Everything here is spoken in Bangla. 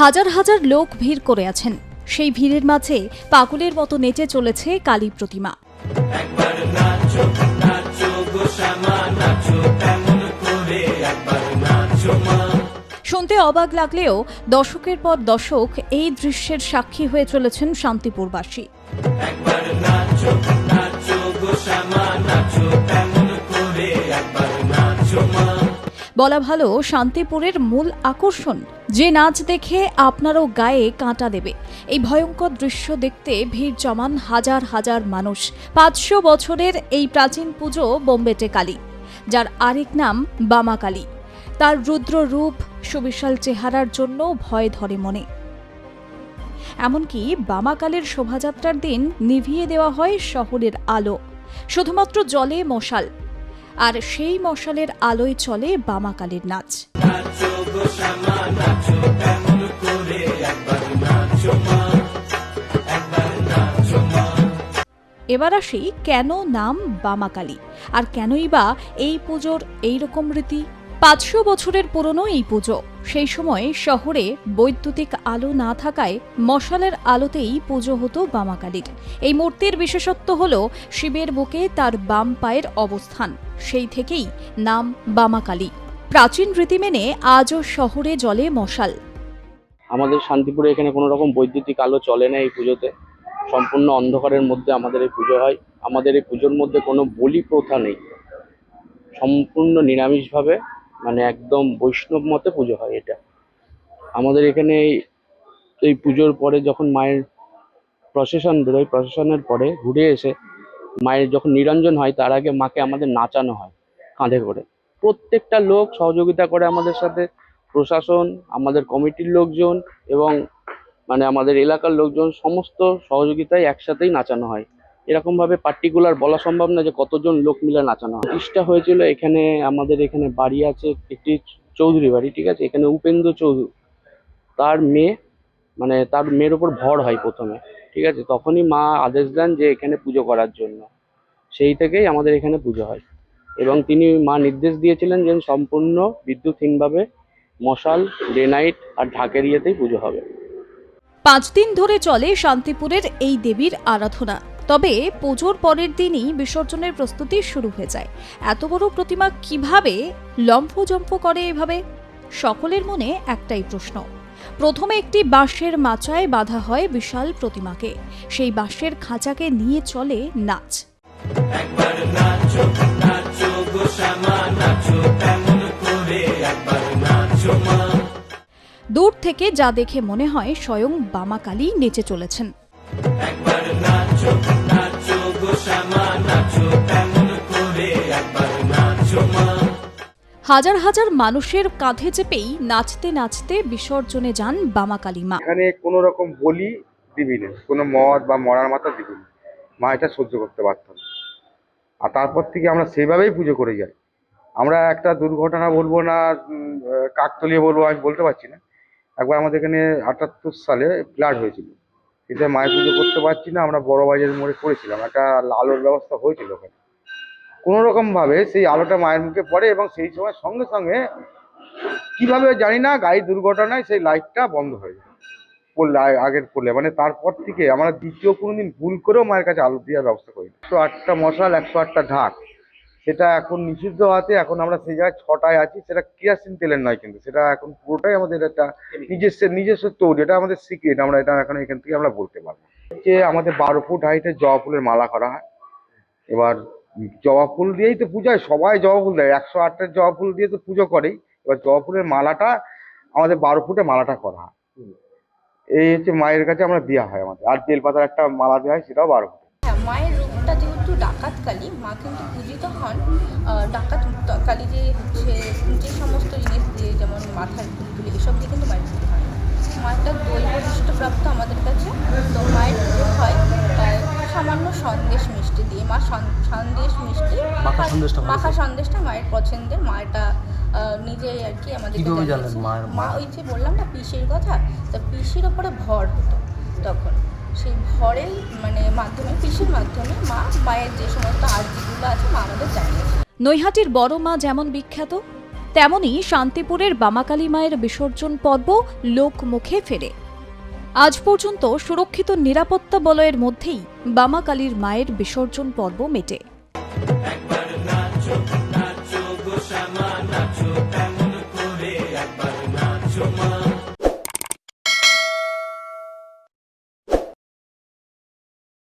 হাজার হাজার লোক ভিড় করে আছেন। সেই ভিড়ের মাঝে পাগলের মতো নেচে চলেছে কালী প্রতিমা। শুনতে অবাক লাগলেও দশকের পর দশক এই দৃশ্যের সাক্ষী হয়ে চলেছেন শান্তিপুরবাসী। বলা ভালো, শান্তিপুরের মূল আকর্ষণ, যে নাচ দেখে আপনারও গায়ে কাঁটা দেবে। এই ভয়ঙ্কর দৃশ্য দেখতে ভিড় জমান হাজার হাজার মানুষ। পাঁচশো বছরের এই প্রাচীন পুজো বোম্বেটে কালী, যার আরেক নাম বামা কালী। তার রুদ্র রূপ, সুবিশাল চেহারার জন্য ভয় ধরে মনে। এমনকি বামাকালের শোভাযাত্রার দিন নিভিয়ে দেওয়া হয় শহরের আলো। শুধুমাত্র জলে মশাল আর সেই মশালের আলোয় চলে বামাকালের নাচ। এবার আসি কেন নাম বামাকালী? আর কেনই বা এই পুজোর এইরকম রীতি? পাঁচশো বছরের পুরনো এই পুজো। সেই সময় শহরে বৈদ্যুতিক আলো না থাকায় মশালের আলোতেই পুজো হতো বামাকালীর। এই মূর্তির বিশেষত্ব হল শিবের বুকে তার বাম পায়ের অবস্থান। সেই থেকেই নাম বামাকালী। প্রাচীন রীতি মেনে আজও শহরে জলে মশাল। আমাদের শান্তিপুরে এখানে কোনো রকম বৈদ্যুতিক আলো চলে না এই পুজোতে। সম্পূর্ণ অন্ধকারের মধ্যে আমাদের এই পুজো হয়। আমাদের এই পুজোর মধ্যে কোনো বলি প্রথা নেই। সম্পূর্ণ নিরামিষভাবে মানে একদম বৈষ্ণব মতে পুজো হয় এটা। আমাদের এখানে এই- পুজোর পরে যখন মায়ের প্রসেশন বেরোয় প্রসেশনের পরে ঘুরে এসে মায়ের যখন নিরঞ্জন হয়, তার আগে মাকে আমাদের নাচানো হয়, কাঁধে করে। প্রত্যেকটা লোক সহযোগিতা করে আমাদের সাথে, প্রশাসন, আমাদের কমিটির লোকজন এবং মানে আমাদের এলাকার লোকজন, সমস্ত সহযোগিতায় একসাথেই নাচানো হয়। এরকম ভাবে পার্টিকুলার বলা সম্ভব না যে কতজন লোক মিলে নাচানো প্রতিষ্ঠা হয়েছিল, এখানে আমাদের এখানে বাড়ি আছে একটি চৌধুরী বাড়ি, ঠিক আছে? এখানে উপেন্দ্র চৌধুরী। তার মেয়ে মানে তার মেয়ের ওপর ভর হয় প্রথমে, ঠিক আছে? তখনই মা আদেশ দেন যে এখানে পুজো করার জন্য। সেই থেকেই আমাদের এখানে পুজো হয়। এবং তিনি মা নির্দেশ দিয়েছিলেন যে সম্পূর্ণ বিদ্যুৎহীনভাবে মশাল ডে নাইট আর ঢাকের ইয়েতেই পুজো হবে। পাঁচ দিন ধরে চলে শান্তিপুরের এই দেবীর আরাধনা। তবে পুজোর পরের দিনই বিসর্জনের প্রস্তুতি শুরু হয়ে যায়। এত বড় প্রতিমা কীভাবে লম্ফজম্প করে এভাবে? সকলের মনে একটাই প্রশ্ন। প্রথমে একটি বাঁশের মাচায় বাঁধা হয় বিশাল প্রতিমাকে। সেই বাঁশের খাঁচাকে নিয়ে চলে নাচ। দূর থেকে যা দেখে মনে হয় স্বয়ং বামাকালী নেচে চলেছেন। হাজার হাজার মানুষের কাঁধে চেপেই নাচতে নাচতে বিসর্জনে যান বামাকালী মা। এখানে কোনো রকম বলি দিবি না কোনো মদ বা মরার মাথা দিবি না। মা এটা সহ্য করতে পারতাম না। আর তারপর থেকে আমরা সেইভাবেই পুজো করে যাই। আমরা একটা দুর্ঘটনা বলব না কাকতলিয়ে বলব আমি বলতে পারছি না। একবার আমাদের এখানে আটাত্তর সালে ফ্লাড হয়েছিল। সেটা মায়ের পুজো করতে পারছি না, আমরা বড় বাজারের মোড়ে করেছিলাম একটা আলোর ব্যবস্থা হয়েছিল ওখানে। কোনো রকম ভাবে সেই আলোটা মায়ের মুখে পড়ে এবং সেই সময় সঙ্গে সঙ্গে কীভাবে জানি না গাড়ি দুর্ঘটনায় সেই লাইটটা বন্ধ হয়ে যায়। পড়লে আগের পড়লে। মানে তারপর থেকে আমরা দ্বিতীয় কোনোদিন ভুল করেও মায়ের কাছে আলো দেওয়ার ব্যবস্থা করি একশো আটটা মশাল, একশো আটটা ঢাক। সেটা এখন নিষিদ্ধ হাতে এখন আমরা সেই জায়গায় ছটায় আছি সেটা কিরাসিন তেলের নয় কিন্তু সেটা এখন পুরোটাই আমাদের একটা নিজস্ব নিজস্ব তৈরি এটা আমাদের সিক্রেট আমরা এটা এখন এখান থেকে আমরা বলতে পারব। যে আমাদের বারো ফুট হাইটে জবা ফুলের মালা করা হয় এবার জবা ফুল দিয়েই তো পূজা হয় সবাই জবা ফুল দেয় একশো আটটা জবা ফুল দিয়ে তো পুজো করেই এবার জবা ফুলের মালাটা আমাদের বারো ফুটে মালাটা করা হয়। এই হচ্ছে মায়ের কাছে আমরা দেওয়া হয় আমাদের আর বেলপাতার একটা মালা দেওয়া হয় সেটাও বারো ফুটে। হ্যাঁ মায়ের ডাকাত কালী মা কিন্তু পূজিত হন। ডাকাত কালী যে হচ্ছে যে সমস্ত জিনিস দিয়ে যেমন মাথার তুলি এসব দিয়ে কিন্তু মায়ের পুজো হয় দৈব প্রাপ্ত আমাদের কাছে। তো মায়ের পুজো হয় সামান্য সন্দেশ মিষ্টি দিয়ে মা সন্দেশ মিষ্টি মাখা সন্দেশটা মায়ের পছন্দের মায়েরটা আহ, নিজেই আর কি আমাদের মা মা- ওই যে বললাম না পিসির কথা তো পিসির ওপরে ভর হতো তখন। সেই ভরের মানে মাধ্যমে পিসির মাধ্যমে মা মায়ের যে সমস্ত আর্জিগুলো আছে মা আমাদের জানিয়েছে। নৈহাটির বড় মা যেমন বিখ্যাত তেমনি শান্তিপুরের বামাকালী মায়ের বিসর্জন পর্ব লোকমুখে ফেরে। আজ পর্যন্ত সুরক্ষিত নিরাপত্তা বলয়ের মধ্যেই বামাকালীর মায়ের বিসর্জন পর্ব মেটে।